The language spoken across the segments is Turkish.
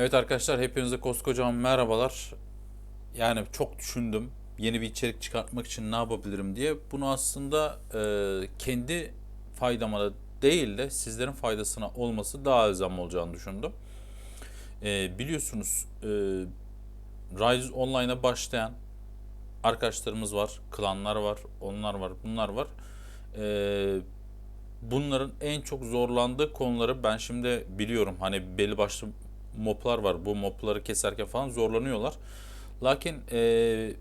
Evet arkadaşlar hepinize koskocaman merhabalar. Yani çok düşündüm yeni bir içerik çıkartmak için ne yapabilirim diye. Bunu aslında e, kendi faydama da değil de sizlerin faydasına olması daha elzem olacağını düşündüm. E, biliyorsunuz e, Rise Online'a başlayan arkadaşlarımız var, klanlar var, onlar var, bunlar var. E, bunların en çok zorlandığı konuları ben şimdi biliyorum. Hani belli başlı moblar var. Bu mobları keserken falan zorlanıyorlar. Lakin e,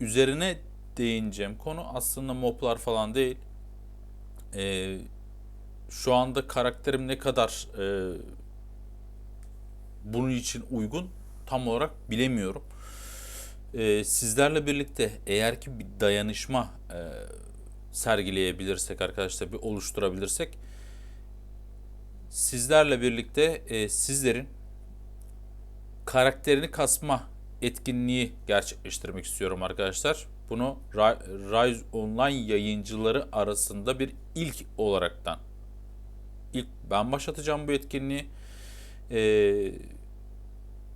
üzerine değineceğim konu aslında moblar falan değil. E, şu anda karakterim ne kadar e, bunun için uygun tam olarak bilemiyorum. E, sizlerle birlikte eğer ki bir dayanışma e, sergileyebilirsek arkadaşlar bir oluşturabilirsek sizlerle birlikte e, sizlerin karakterini kasma etkinliği gerçekleştirmek istiyorum arkadaşlar. Bunu Ri- Rise Online yayıncıları arasında bir ilk olaraktan ilk ben başlatacağım bu etkinliği. Ee,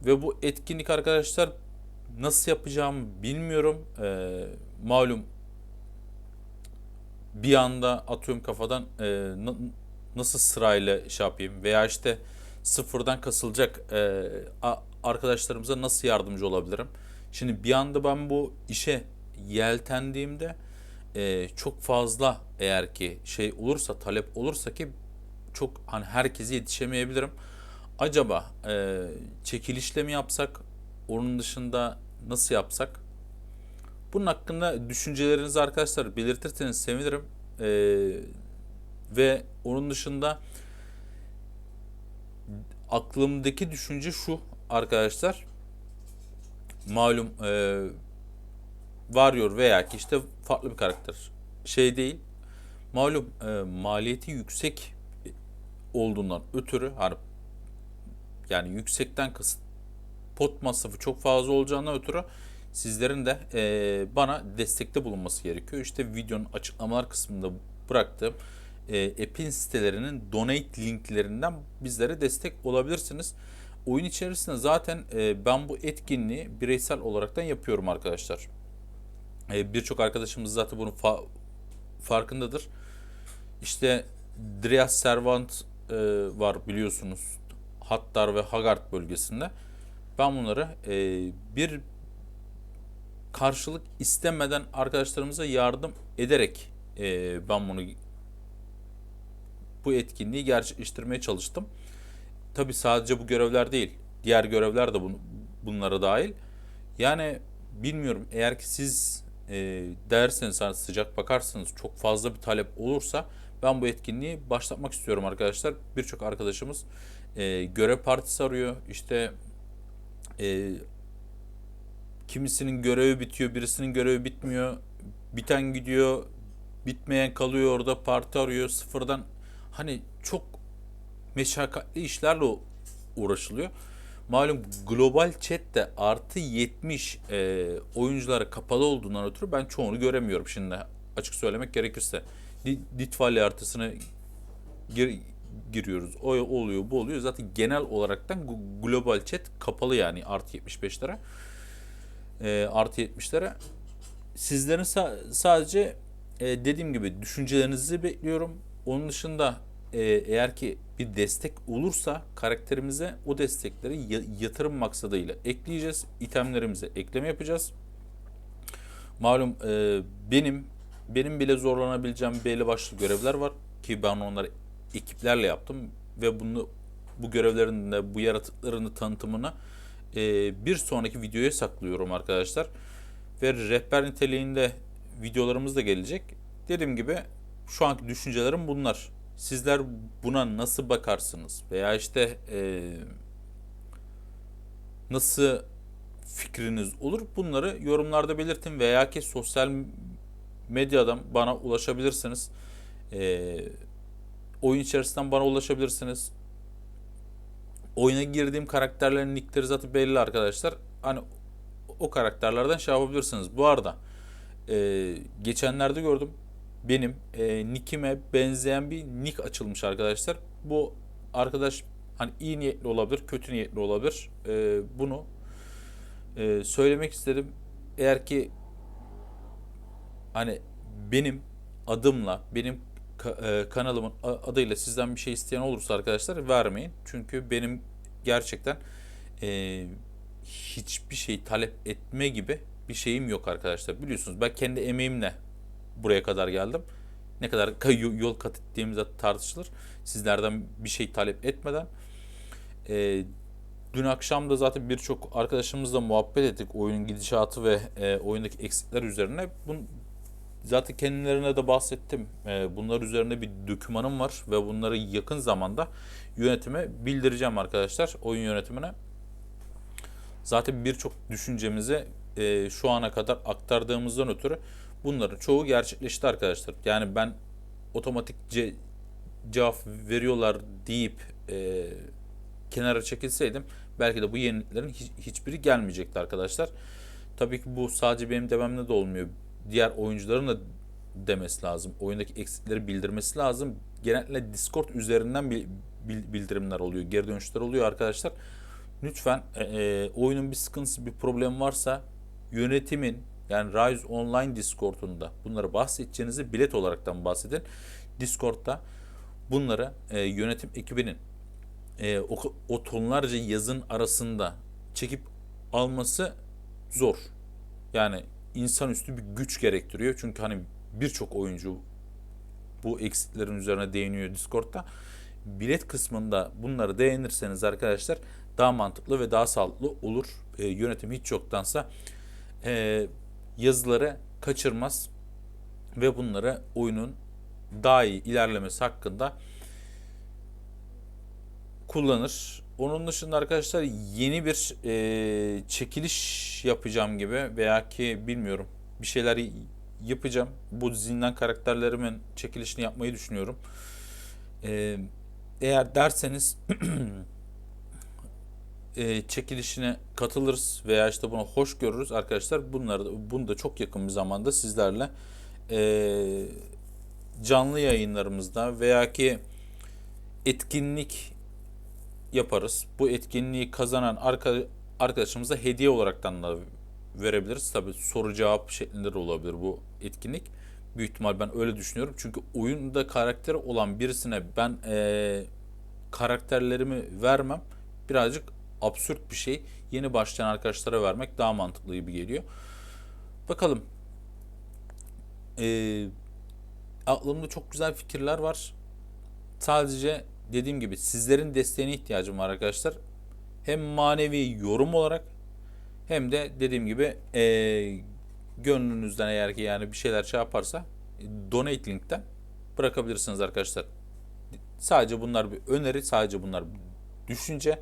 ve bu etkinlik arkadaşlar nasıl yapacağımı bilmiyorum. Ee, malum bir anda atıyorum kafadan e, na- nasıl sırayla şey yapayım veya işte sıfırdan kasılacak e, arkadaşlarımıza nasıl yardımcı olabilirim? Şimdi bir anda ben bu işe yeltendiğimde e, çok fazla eğer ki şey olursa talep olursa ki çok hani herkese yetişemeyebilirim. Acaba e, çekilişle mi yapsak? Onun dışında nasıl yapsak? Bunun hakkında düşüncelerinizi arkadaşlar belirtirseniz sevinirim. E, ve onun dışında aklımdaki düşünce şu arkadaşlar. Malum e, Warrior veya ki işte farklı bir karakter. Şey değil. Malum e, maliyeti yüksek olduğundan ötürü hani yani yüksekten kasıt pot masrafı çok fazla olacağından ötürü sizlerin de e, bana destekte bulunması gerekiyor. İşte videonun açıklamalar kısmında bıraktığım e, app'in sitelerinin donate linklerinden bizlere destek olabilirsiniz. Oyun içerisinde zaten e, ben bu etkinliği bireysel olaraktan yapıyorum arkadaşlar. E, Birçok arkadaşımız zaten bunun fa- farkındadır. İşte Drias Servant e, var biliyorsunuz. Hattar ve Hagard bölgesinde. Ben bunları e, bir karşılık istemeden arkadaşlarımıza yardım ederek e, ben bunu bu etkinliği gerçekleştirmeye çalıştım. Tabi sadece bu görevler değil. Diğer görevler de bun, bunlara dahil. Yani bilmiyorum eğer ki siz e, derseniz hani sıcak bakarsınız çok fazla bir talep olursa ben bu etkinliği başlatmak istiyorum arkadaşlar. Birçok arkadaşımız e, görev partisi arıyor. İşte e, kimisinin görevi bitiyor, birisinin görevi bitmiyor. Biten gidiyor, bitmeyen kalıyor orada parti arıyor sıfırdan. Hani çok meşakkatli işlerle uğraşılıyor. Malum global chat de artı 70 e, oyunculara kapalı olduğundan ötürü ben çoğunu göremiyorum şimdi açık söylemek gerekirse. Ditfali haritasına gir, giriyoruz. O oluyor bu oluyor. Zaten genel olaraktan global chat kapalı yani artı 75'lere. E, artı 70'lere. Sizlerin sa- sadece e, dediğim gibi düşüncelerinizi bekliyorum. Onun dışında e, eğer ki bir destek olursa karakterimize o destekleri ya- yatırım maksadıyla ekleyeceğiz. İtemlerimize ekleme yapacağız. Malum e, benim benim bile zorlanabileceğim belli başlı görevler var ki ben onları ekiplerle yaptım ve bunu bu görevlerin de bu yaratıkların da tanıtımını e, bir sonraki videoya saklıyorum arkadaşlar. Ve rehber niteliğinde videolarımız da gelecek. Dediğim gibi şu anki düşüncelerim bunlar. Sizler buna nasıl bakarsınız? Veya işte e, nasıl fikriniz olur? Bunları yorumlarda belirtin veya ki sosyal medyadan bana ulaşabilirsiniz. E, oyun içerisinden bana ulaşabilirsiniz. Oyuna girdiğim karakterlerin nickleri zaten belli arkadaşlar. Hani o karakterlerden şey yapabilirsiniz. Bu arada e, geçenlerde gördüm benim e, nickime benzeyen bir nick açılmış arkadaşlar. Bu arkadaş Hani iyi niyetli olabilir, kötü niyetli olabilir. E, bunu e, söylemek istedim. Eğer ki hani benim adımla, benim e, kanalımın adıyla sizden bir şey isteyen olursa arkadaşlar vermeyin. Çünkü benim gerçekten e, hiçbir şey talep etme gibi bir şeyim yok arkadaşlar. Biliyorsunuz ben kendi emeğimle buraya kadar geldim. Ne kadar yol kat ettiğimiz de tartışılır. Sizlerden bir şey talep etmeden. E, dün akşam da zaten birçok arkadaşımızla muhabbet ettik. Oyunun gidişatı ve e, oyundaki eksikler üzerine. Bun, zaten kendilerine de bahsettim. E, bunlar üzerine bir dokümanım var ve bunları yakın zamanda yönetime bildireceğim arkadaşlar. Oyun yönetimine. Zaten birçok düşüncemizi e, şu ana kadar aktardığımızdan ötürü bunların çoğu gerçekleşti arkadaşlar. Yani ben otomatik ce- cevap veriyorlar deyip e, kenara çekilseydim belki de bu yeniliklerin hiç- hiçbiri gelmeyecekti arkadaşlar. Tabii ki bu sadece benim dememle de olmuyor. Diğer oyuncuların da demesi lazım. Oyundaki eksikleri bildirmesi lazım. Genellikle Discord üzerinden bil- bil- bildirimler oluyor, geri dönüşler oluyor arkadaşlar. Lütfen e, e, oyunun bir sıkıntısı, bir problemi varsa yönetimin yani Rise Online Discord'unda bunları bahsedeceğinizi bilet olaraktan bahsedin. Discord'da bunları e, yönetim ekibinin e, o, o tonlarca yazın arasında çekip alması zor. Yani insanüstü bir güç gerektiriyor. Çünkü hani birçok oyuncu bu eksiklerin üzerine değiniyor Discord'da. Bilet kısmında bunları değinirseniz arkadaşlar daha mantıklı ve daha sağlıklı olur. E, yönetim hiç yoktansa e, yazıları kaçırmaz ve bunları oyunun daha iyi ilerlemesi hakkında kullanır. Onun dışında arkadaşlar yeni bir e, çekiliş yapacağım gibi veya ki bilmiyorum bir şeyler yapacağım. Bu zindan karakterlerimin çekilişini yapmayı düşünüyorum. E, eğer derseniz e, çekilişine katılırız veya işte buna hoş görürüz arkadaşlar. Bunları bunu da çok yakın bir zamanda sizlerle e, canlı yayınlarımızda veya ki etkinlik yaparız. Bu etkinliği kazanan arka, arkadaşımıza hediye olaraktan da verebiliriz. Tabi soru cevap şeklinde de olabilir bu etkinlik. Büyük ihtimal ben öyle düşünüyorum. Çünkü oyunda karakteri olan birisine ben eee, karakterlerimi vermem birazcık absürt bir şey. Yeni başlayan arkadaşlara vermek daha mantıklı gibi geliyor. Bakalım. Eee aklımda çok güzel fikirler var. Sadece dediğim gibi sizlerin desteğine ihtiyacım var arkadaşlar. Hem manevi yorum olarak hem de dediğim gibi eee, gönlünüzden eğer ki yani bir şeyler şey yaparsa e, donate linkten bırakabilirsiniz arkadaşlar. Sadece bunlar bir öneri, sadece bunlar bir düşünce.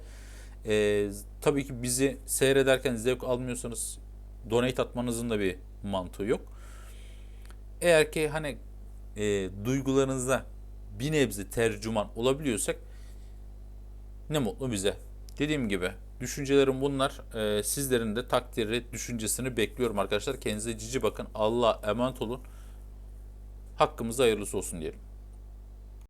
Eee, tabii ki bizi seyrederken zevk almıyorsanız donate atmanızın da bir mantığı yok. Eğer ki hani e, duygularınıza bir nebze tercüman olabiliyorsak ne mutlu bize. Dediğim gibi düşüncelerim bunlar. E, sizlerin de takdiri, düşüncesini bekliyorum arkadaşlar. Kendinize cici bakın. Allah'a emanet olun. Hakkımızda hayırlısı olsun diyelim.